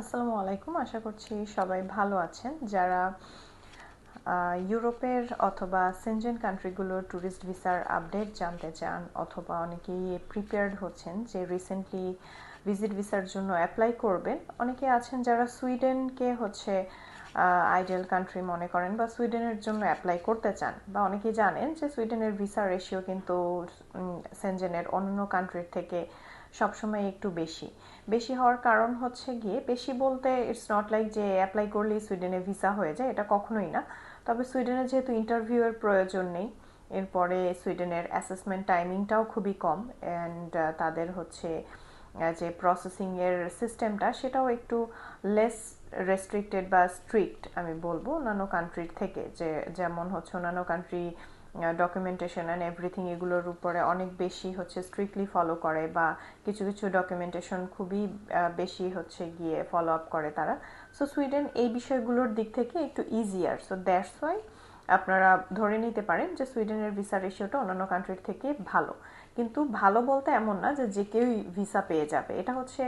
আসসালামু আলাইকুম। আশা করছি সবাই ভালো আছেন। যারা ইউরোপের অথবা সেনজেন কান্ট্রিগুলোর ট্যুরিস্ট ভিসার আপডেট জানতে চান অথবা অনেকেই প্রিপেয়ার্ড হচ্ছেন যে রিসেন্টলি ভিজিট ভিসার জন্য অ্যাপ্লাই করবেন, অনেকে আছেন যারা সুইডেনকে হচ্ছে আইডিয়াল কান্ট্রি মনে করেন বা সুইডেনের জন্য অ্যাপ্লাই করতে চান বা অনেকেই জানেন যে সুইডেনের ভিসা রেশিও কিন্তু সেনজেনের অন্য কান্ট্রির থেকে সবসময় একটু বেশি। বেশি হওয়ার কারণ হচ্ছে গিয়ে, বেশি বলতে ইটস নট লাইক যে অ্যাপ্লাই করলেই সুইডেনে ভিসা হয়ে যায়, এটা কখনোই না। তবে সুইডেনে যেহেতু ইন্টারভিউয়ের প্রয়োজন নেই, এরপরে সুইডেনের অ্যাসেসমেন্ট টাইমিংটাও খুবই কম অ্যান্ড তাদের হচ্ছে যে প্রসেসিংয়ের সিস্টেমটা সেটাও একটু লেস রেস্ট্রিক্টেড বা স্ট্রিক্ট আমি বলব অন্যান্য কান্ট্রির থেকে। যে, যেমন হচ্ছে অন্যান্য কান্ট্রি ডকুমেন্টেশন অ্যান্ড এভরিথিং এগুলোর উপরে অনেক বেশি হচ্ছে স্ট্রিক্টলি ফলো করে বা কিছু কিছু ডকুমেন্টেশন খুবই বেশি হচ্ছে গিয়ে ফলো আপ করে তারা। সো সুইডেন এই বিষয়গুলোর দিক থেকে একটু ইজিয়ার সো দ্যাটস ওয়াই আপনারা ধরে নিতে পারেন যে সুইডেনের ভিসা রেশিওটা অন্যান্য কান্ট্রির থেকে ভালো। কিন্তু ভালো বলতে এমন না যে যে কেউই ভিসা পেয়ে যাবে। এটা হচ্ছে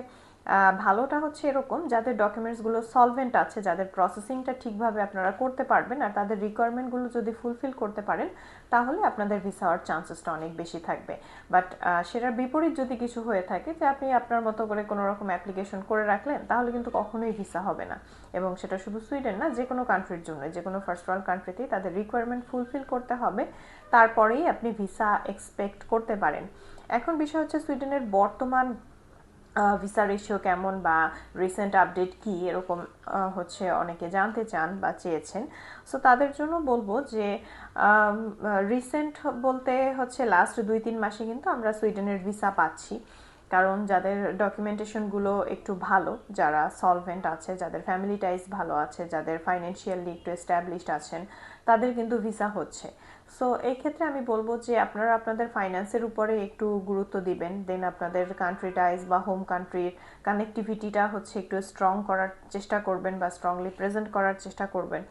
ভালোটা হচ্ছে এরকম, যাদের ডকুমেন্টসগুলো সলভেন্ট আছে, যাদের প্রসেসিংটা ঠিকভাবে আপনারা করতে পারবেন আর তাদের রিকোয়ারমেন্টগুলো যদি ফুলফিল করতে পারেন, তাহলে আপনাদের ভিসা হওয়ার চান্সেসটা অনেক বেশি থাকবে। বাট সেটার বিপরীত যদি কিছু হয়ে থাকে যে আপনি আপনার মতো করে কোনো রকম অ্যাপ্লিকেশন করে রাখলেন, তাহলে কিন্তু কখনোই ভিসা হবে না। এবং সেটা শুধু সুইডেন না যে কোনো কান্ট্রির জন্য যে কোনো ফার্স্ট ওয়ার্ল্ড কান্ট্রিতেই তাদের রিকোয়ারমেন্ট ফুলফিল করতে হবে, তারপরেই আপনি ভিসা এক্সপেক্ট করতে পারেন। এখন বিষয় হচ্ছে সুইডেনের বর্তমান ভিসা রেশিও কেমন বা রিসেন্ট আপডেট কি, এরকম হচ্ছে অনেকে জানতে চান বা চেয়েছেন। সো তাদের জন্য বলব যে রিসেন্ট বলতে হচ্ছে লাস্ট দুই তিন মাসে কিন্তু আমরা সুইডেনের ভিসা পাচ্ছি। কারণ যাদের ডকুমেন্টেশনগুলো একটু ভালো, যারা সলভেন্ট আছে, যাদের ফ্যামিলি টাইজ ভালো আছে, যাদের ফাইন্যান্সিয়ালি একটু এস্টাবলিশড আছেন, তাদের কিন্তু ভিসা হচ্ছে। সো এই ক্ষেত্রে আমি বলব যে আপনারা আপনাদের ফাইন্যান্সের উপরে একটু গুরুত্ব দিবেন। দেন আপনাদের কান্ট্রি টাইজ বা হোম কান্ট্রির কানেক্টিভিটিটা হচ্ছে একটু স্ট্রং করার চেষ্টা করবেন বা স্ট্রংলি প্রেজেন্ট করার চেষ্টা করবেন।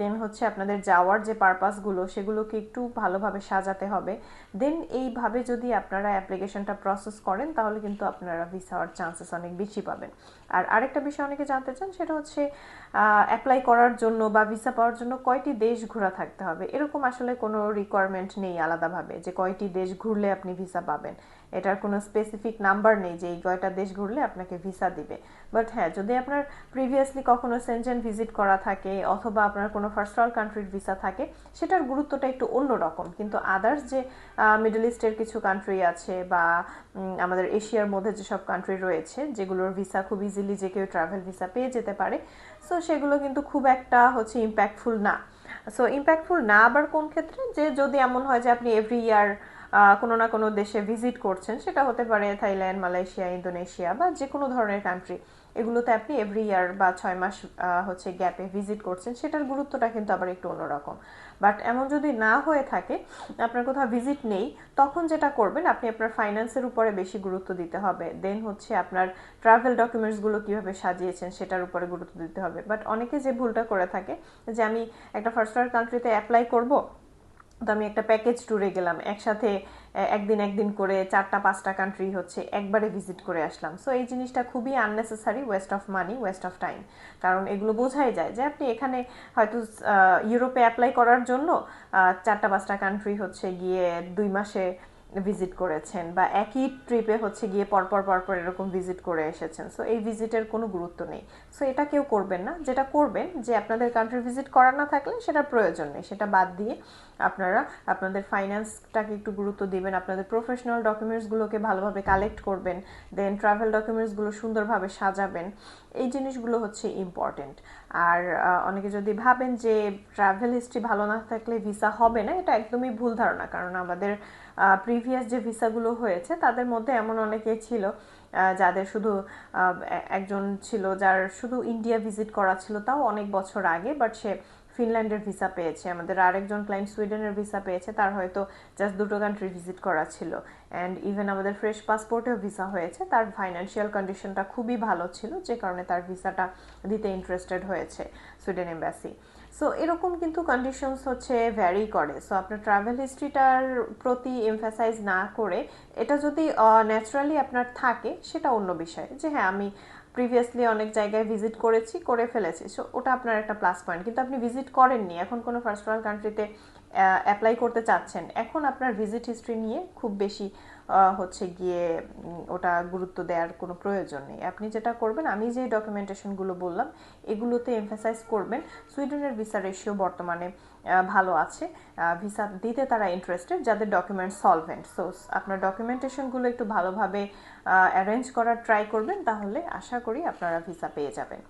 দেন হচ্ছে আপনাদের যাওয়ার যে পারপাসগুলো সেগুলোকে একটু ভালোভাবে সাজাতে হবে। দেন এইভাবে যদি আপনারা অ্যাপ্লিকেশনটা প্রসেস করেন, তাহলে কিন্তু আপনারা ভিসা হওয়ার চান্সেস অনেক বেশি পাবেন। আর আরেকটা বিষয় অনেকে জানতে চান, সেটা হচ্ছে অ্যাপ্লাই করার জন্য বা ভিসা পাওয়ার জন্য কয়টি দেশ ঘোরা থাকতে হবে? এরকম আসলে কোনো রিকোয়ারমেন্ট নেই আলাদাভাবে যে কয়টি দেশ ঘুরলে আপনি ভিসা পাবেন। এটার কোনো স্পেসিফিক নাম্বার নেই যে এই কয়টা দেশ ঘুরলে আপনাকে ভিসা দিবে। বাট হ্যাঁ যদি আপনার প্রিভিয়াসলি কখনো সেনজেন ভিজিট করা থাকে অথবা আপনার কোনো ফার্স্ট ওয়ার্ল্ড কান্ট্রির ভিসা থাকে, সেটার গুরুত্বটা একটু অন্যরকম কিন্তু আদার্স যে মিডল ইস্টের কিছু কান্ট্রি আছে বা আমাদের এশিয়ার মধ্যে যেসব কান্ট্রি রয়েছে, যেগুলোর ভিসা খুব ইজিলি যে কেউ ট্রাভেল ভিসা পেয়ে যেতে পারে সো সেগুলো কিন্তু খুব একটা হচ্ছে ইম্প্যাক্টফুল না। সো ইম্প্যাক্টফুল না আবার কোন ক্ষেত্রে? যে যদি এমন হয় যে আপনি এভরি ইয়ার কোনো না কোনো দেশে ভিজিট করছেন, সেটা হতে পারে থাইল্যান্ড, মালয়েশিয়া, ইন্দোনেশিয়া বা যে কোনো ধরনের কান্ট্রি এগুলোতে আপনি এভরি ইয়ার বা ছয় মাস হচ্ছে গ্যাপে ভিজিট করছেন, সেটার গুরুত্বটা কিন্তু আবার একটু অন্যরকম। বাট এমন যদি না হয়ে থাকে, আপনার কোথাও ভিজিট নেই, তখন যেটা করবেন, আপনি আপনার ফাইন্যান্সের উপরে বেশি গুরুত্ব দিতে হবে। দেন হচ্ছে আপনার ট্রাভেল ডকুমেন্টসগুলো কীভাবে সাজিয়েছেন, সেটার উপরে গুরুত্ব দিতে হবে। বাট অনেকে যে ভুলটা করে থাকে, যে আমি একটা ফার্স্ট ওয়ার্ল্ড কান্ট্রিতে অ্যাপ্লাই করব তো আমি একটা প্যাকেজ ট্যুরে গেলাম। একসাথে একদিন একদিন করে চারটা, পাঁচটা কান্ট্রি হচ্ছে একবারে ভিজিট করে আসলাম। সো এই জিনিসটা খুবই unnecessary waste of money waste of time কারণ এগুলো বোঝাই যায় যে আপনি এখানে হয়তো ইউরোপে অ্যাপ্লাই করার জন্য চারটা, পাঁচটা কান্ট্রি হচ্ছে গিয়ে দুই মাসে ভিজিট করেছেন বা একই ট্রিপে হচ্ছে গিয়ে পরপর পরপর এরকম ভিজিট করে এসেছেন। সো এই ভিজিটের কোনো গুরুত্ব নেই। সো এটা কেউ করবেন না। যেটা করবেন যে, আপনাদের কান্ট্রি ভিজিট করা না থাকলে সেটা প্রয়োজন নেই। সেটা বাদ দিয়ে আপনারা আপনাদের ফাইন্যান্সটাকে একটু গুরুত্ব দিবেন, আপনাদের প্রফেশনাল ডকুমেন্টসগুলোকে ভালোভাবে কালেক্ট করবেন দেন ট্রাভেল ডকুমেন্টসগুলো সুন্দরভাবে সাজাবেন। এই জিনিসগুলো হচ্ছে ইম্পর্টেন্ট আর অনেকে যদি ভাবেন যে ট্রাভেল হিস্ট্রি ভালো না থাকলে ভিসা হবে না, এটা একদমই ভুল ধারণা। কারণ আমাদের প্রিভিয়াস যে ভিসাগুলো হয়েছে, তাদের মধ্যে এমন অনেকে ছিল যাদের শুধু একজন ছিল যার শুধু ইন্ডিয়া ভিজিট করা ছিল তাও অনেক বছর আগে বাট সে ফিনল্যান্ডের ভিসা পেয়েছে। আমাদের আরেকজন ক্লায়েন্ট সুইডেনের ভিসা পেয়েছে, তার হয়তো জাস্ট দুটো কান্ট্রি ভিজিট করা ছিল। অ্যান্ড ইভেন আমাদের ফ্রেশ পাসপোর্টেও ভিসা হয়েছে, তার ফাইন্যান্সিয়াল কন্ডিশনটা খুবই ভালো ছিল, যে কারণে তার ভিসাটা দিতে ইন্টারেস্টেড হয়েছে সুইডেন এম্বাসি সো এরকম কিন্তু কন্ডিশনস হচ্ছে ভ্যারি করে। সো আপনার ট্রাভেল হিস্ট্রিটার প্রতি এমফাসাইজ না করে এটা যদি ন্যাচারালি আপনার থাকে, সেটা অন্য বিষয়। যে হ্যাঁ আমি প্রিভিয়াসলি অনেক জায়গায় ভিজিট করেছি, করে ফেলেছি। সো ওটা আপনার একটা প্লাস পয়েন্ট কিন্তু আপনি ভিজিট করেননি, এখন কোনো ফার্স্ট ওয়ার্ল্ড কান্ট্রিতে অ্যাপ্লাই করতে চাচ্ছেন। এখন আপনার ভিজিট হিস্ট্রি নিয়ে খুব বেশি হচ্ছে গিয়ে ওটা গুরুত্ব দেওয়ার কোনো প্রয়োজন নেই। আপনি যেটা করবেন, আমি যে ডকুমেন্টেশনগুলো বললাম, এগুলোতে এমফাসাইজ করবেন, সুইডেনের ভিসা রেশিও বর্তমানে ভালো আছে। ভিসা দিতে তারা ইন্টারেস্টেড যাদের ডকুমেন্ট সলভেন্ট সো আপনার ডকুমেন্টেশনগুলো একটু ভালোভাবে অ্যারেঞ্জ করার ট্রাই করবেন, তাহলে আশা করি আপনারা ভিসা পেয়ে যাবেন।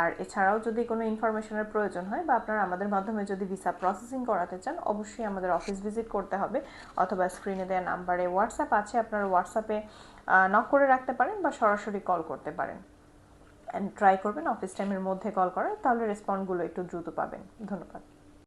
আর এছাড়াও যদি কোনো ইনফরমেশনের প্রয়োজন হয় বা আপনারা আমাদের মাধ্যমে যদি ভিসা প্রসেসিং করাতে চান, অবশ্যই আমাদের অফিস ভিজিট করতে হবে অথবা স্ক্রিনে দেওয়া নাম্বারে হোয়াটসঅ্যাপ আছে, আপনারা হোয়াটসঅ্যাপে নক করে রাখতে পারেন বা সরাসরি কল করতে পারেন। অ্যান্ড ট্রাই করবেন অফিস টাইমের মধ্যে কল করার, তাহলে রেসপন্ডগুলো একটু দ্রুত পাবেন। ধন্যবাদ।